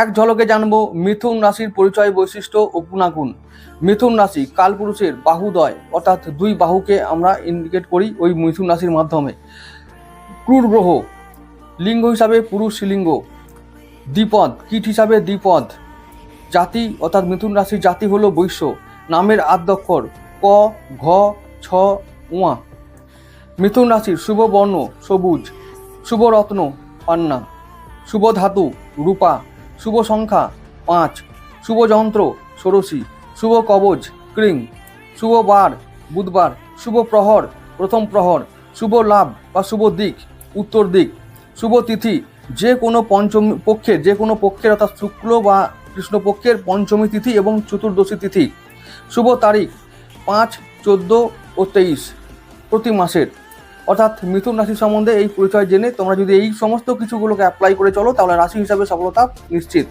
এক ঝলকে জানব মিথুন রাশির পরিচয় বৈশিষ্ট্য ও গুণাগুণ। মিথুন রাশি কালপুরুষের বাহুদয়, অর্থাৎ দুই বাহুকে আমরা ইন্ডিকেট করি ওই মিথুন রাশির মাধ্যমে। ক্রুর গ্রহ, লিঙ্গ হিসাবে পুরুষ লিঙ্গ, দ্বিপদ, কীট হিসাবে দ্বিপদ, জাতি, অর্থাৎ মিথুন রাশির জাতি হলো বৈশ্য, নামের আদ্যক্ষর ক, ঘ, ছ উয়া মিথুন রাশির শুভ বর্ণ সবুজ, শুভ রত্ন পান্না শুভ ধাতু, রূপা শুভ সংখ্যা পাঁচ, শুভ যন্ত্র ষোড়শী, শুভ কবচ ক্রিং, শুভ বার বুধবার, শুভ প্রহর প্রথম প্রহর, শুভ লাভ বা শুভ দিক উত্তর দিক, শুভ তিথি যে কোনো পঞ্চমী পক্ষের যে কোনো পক্ষের অর্থাৎ শুক্ল বা কৃষ্ণপক্ষের পঞ্চমী তিথি এবং চতুর্দশী তিথি, শুভ তারিখ পাঁচ, চোদ্দ ও তেইশ প্রতি মাসের। অর্থাৎ মিথুন রাশি সম্বন্ধে এই পরিচয় জেনে তোমরা যদি এই সমস্ত কিছুগুলোকে অ্যাপ্লাই করে চলো, তাহলে রাশি হিসাবে সফলতা নিশ্চিত।